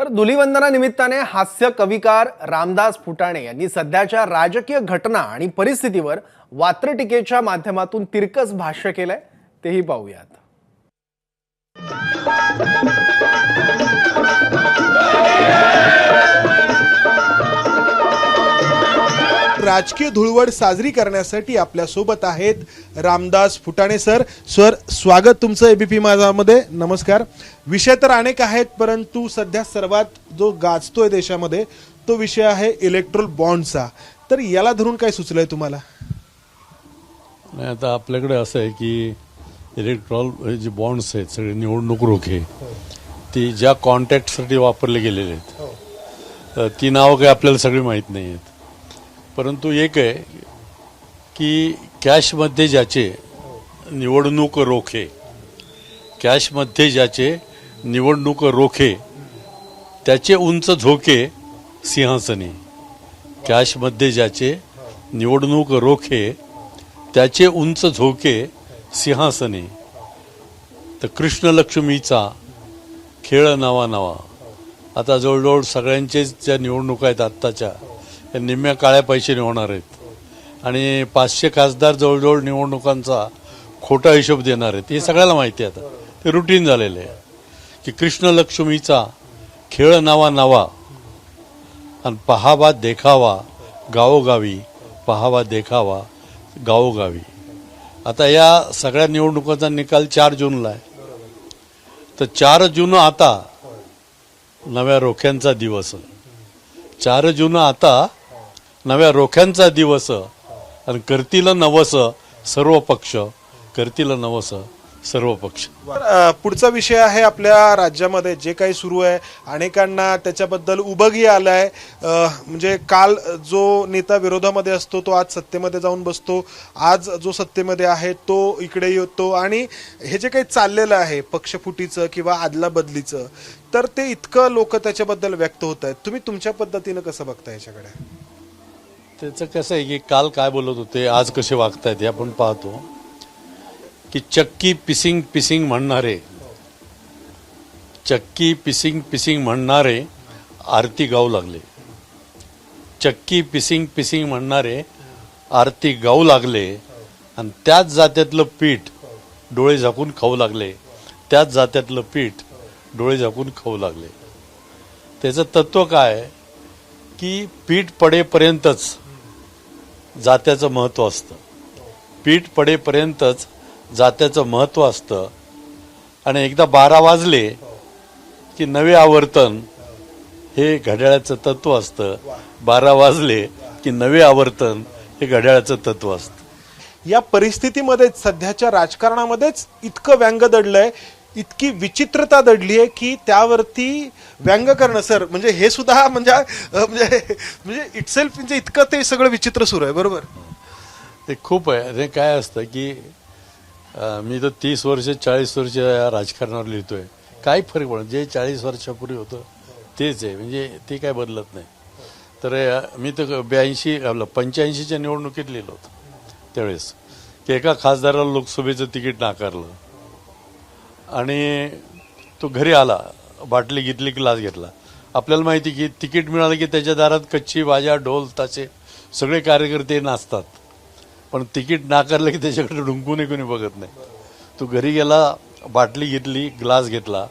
तर धुलिवंदना निमित्ताने हास्य कविकार रामदास फुटाणे यांनी सध्याच्या राजकीय घटना आणि परिस्थितीवर वात्रटिकेच्या माध्यमातून तिरकस भाष्य केलंय. तेही पाहूयात. राजकीय धुळवड साजरी करण्यासाठी आपल्यासोबत आहेत रामदास फुटाणे सर. सर स्वागत तुमचं एबीपी माझामध्ये. नमस्कार. विषय तर अनेक आहेत परंतु सध्या सर्वात जो गाजतोय देशामध्ये तो विषय आहे इलेक्ट्रोल बॉन्डचा तर याला धरून काय सुचलंय तुम्हाला? नाही आता आपल्याकडे असं आहे की इलेक्ट्रॉल हे जे बॉन्ड्स आहेत सगळे निवडणूक रोखे ती ज्या कॉन्टॅक्टसाठी वापरले गेलेले आहेत अ, ती नावं काही आपल्याला सगळी माहीत नाही आहेत. परंतु एक आहे की कॅशमध्ये ज्याचे निवडणूक रोखे कॅशमध्ये ज्याचे निवडणूक रोखे त्याचे उंच झोके सिंहासने कॅशमध्ये ज्याचे निवडणूक रोखे त्याचे उंच झोके सिंहासने. तर कृष्णलक्ष्मीचा खेळ नवा नवा. आता जवळजवळ सगळ्यांचेच ज्या निवडणुका आहेत आत्ताच्या निम्म्या काळ्या पैशाने होणार आहेत. आणि पाचशे खासदार जवळजवळ निवडणुकांचा खोटा हिशोब देणार आहेत. हे सगळ्याला माहिती आहे आता. ते रुटीन झालेलं आहे. की कृष्ण लक्ष्मीचा खेळ नावा नावा. आणि पहावा देखावा गावोगावी पहावा देखावा गावोगावी. आता या सगळ्या निवडणुकांचा निकाल चार जूनला आहे. तर चार जून आता नव्या रोख्यांचा दिवस चार जून आता नव्या रोख्यांचा दिवस. आणि करतील नवस सर्व पक्ष करतील नवस सर्व पक्ष पुढचा विषय आहे आपल्या राज्यामध्ये जे काही सुरू आहे. अनेकांना त्याच्याबद्दल उबगी आलाय. आहे म्हणजे काल जो नेता विरोधामध्ये असतो तो आज सत्तेमध्ये जाऊन बसतो. आज जो सत्तेमध्ये आहे तो इकडे येतो. आणि हे जे काही चाललेलं आहे पक्षफुटीचं किंवा आदला बदलीचं तर ते इतकं लोक त्याच्याबद्दल व्यक्त होत आहेत. तुम्ही तुमच्या पद्धतीनं कसं बघता याच्याकडे? त्याचं कसं आहे की काल काय बोलत होते आज कसे वागतायत हे आपण पाहतो. की चक्की पिसिंग पिसिंग म्हणणारे चक्की पिसिंग पिसिंग म्हणणारे आरती गाऊ लागले. चक्की पिसिंग पिसिंग म्हणणारे आरती गाऊ लागले आणि त्याच जात्यातलं पीठ डोळे झाकून खाऊ लागले. त्याच जात्यातलं पीठ डोळे झाकून खाऊ लागले. त्याचं तत्व काय की पीठ पडेपर्यंतच जात्याचं महत्त्व असतं. पीठ पडेपर्यंतच जात्याचं महत्त्व असतं. आणि एकदा बारा वाजले की नवे आवर्तन हे घड्याळाचं तत्व असतं. बारा वाजले की नवे आवर्तन हे घड्याळाचं तत्व असतं. या परिस्थितीमध्ये सध्याच्या राजकारणामध्येच इतकं व्यंग दडलंय इतकी विचित्रता दडली आहे की त्यावरती व्यंग करणं सर म्हणजे हे सुद्धा म्हणजे म्हणजे म्हणजे इटसेल्फ म्हणजे इतकं ते सगळं विचित्र सुरू आहे बरोबर? ते खूप आहे. ते काय असतं की अं, मी तर तीस वर्ष चाळीस वर्ष या राजकारणावर लिहितोय. काही फरक पडत जे चाळीस वर्षापूर्वी होतं तेच आहे. म्हणजे ते काय बदलत नाही. तर अं, मी तर ब्याऐंशी आपलं पंच्याऐंशीच्या निवडणुकीत लिहिलं होतं त्यावेळेस. की एका खासदाराला लोकसभेचं तिकीट नाकारलं. आणि तो घरी आला बाटली घेतली ग्लास घेतला. आपल्याला माहिती की तिकीट मिळालं की त्याच्या दारात कच्ची बाजा ढोल ताचे सगळे कार्यकर्ते नाचतात. पण तिकीट नाकारलं की त्याच्याकडे डुंकूनही कोणी बघत नाही. तो घरी गेला बाटली घेतली ग्लास घेतला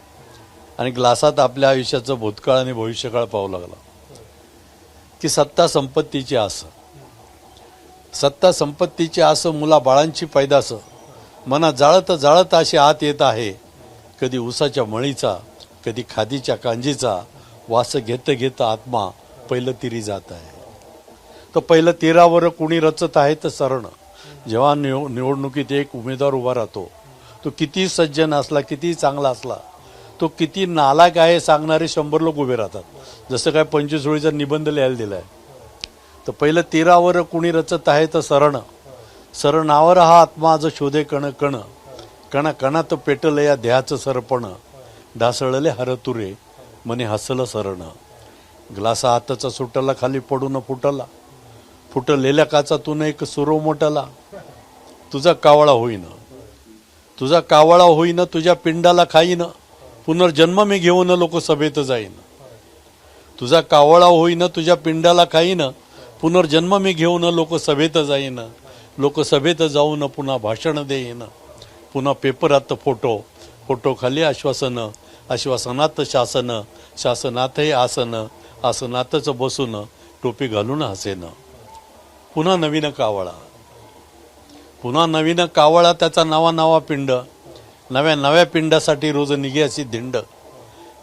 आणि ग्लासात आपल्या आयुष्याचं भूतकाळ आणि भविष्यकाळ पाहू लागला. की सत्ता संपत्तीची आस. सत्ता संपत्तीची आस मुला बाळांची पैदास. मना जाळत जाळत अशी आत येत आहे. कधी उसाच्या मळीचा कधी खादीच्या कांजीचा वास घेता घेत आत्मा पहिलं तिरी जात आहे. तर पहिलं तीरावर कुणी रचत आहे तर सरण. जेव्हा निव निवडणुकीत एक उमेदवार उभा राहतो तो किती सज्जन असला किती चांगला असला तो किती नालायक आहे सांगणारे शंभर लोक उभे राहतात. जसं काय पंचवीस होळीचा निबंध लिहायला दिलाय तर पहिलं तीरावर कुणी रचत आहे तर सरण. सरणावर हा आत्मा आज शोधे कण कण कणा कणात पेटलं या देहाचं सरपण. ढासळले हरतुरे मने हसलं सरण ग्लासा हाताचा सुटला खाली पडून फुटला. फुटलेल्या काचातून एक सुरो मोठला. तुझा कावळा होईन. तुझा कावळा होईन तुझ्या पिंडाला खाईन. पुनर्जन्म मी घेऊन लोकसभेत जाईन. तुझा कावळा होईन तुझ्या पिंडाला खाईन. पुनर्जन्म मी घेऊन लोकसभेत जाईन. लोकसभेत जाऊन पुन्हा भाषण देईन. पुन्हा पेपरात फोटो फोटो खाली आश्वासनात शासनं शासनातही आसनं आसनातच बसून टोपी घालून हसेनं. पुन्हा नवीन कावळा. पुन्हा नवीन कावळा त्याचा नवा नवा पिंड. नव्या नव्या पिंडासाठी रोज निघ्याची दिंड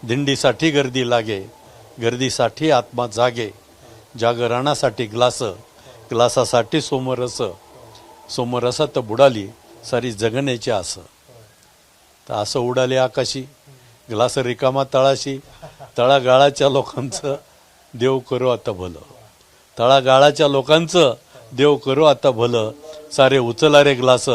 दिंडीसाठी गर्दी लागे गर्दीसाठी आत्मा जागे. जागरणासाठी ग्लास ग्लासासाठी सोमरस. सोमरसात बुडाली सारी जगण्याची असं तर असं उडाले आकाशी ग्लास रिकामा तळाशी तळागाळाच्या लोकांचं देव करू आता भलं. तळागाळाच्या लोकांचं देव करू आता भलं. सारे उचला रे ग्लास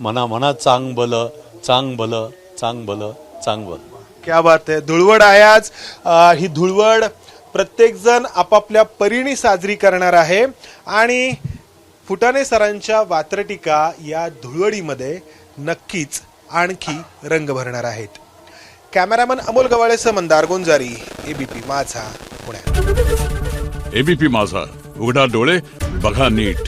म्हणा म्हणा चांग भलं चांग भलं चांग भलं चांग भलं. क्या बात आहे धुळवड आहे आज. ही धुळवड प्रत्येक जण आपापल्या परीने साजरी करणार आहे. आणि फुटाणे सरांच्या वात्रटिका या धुळवडीमध्ये नक्कीच आणखी रंग भरणार आहेत. कॅमेरामन अमोल गवाळेसह मंदार गोंजारी एबीपी माझा पुण्यात. एबीपी माझा. उघडा डोळे बघा नीट.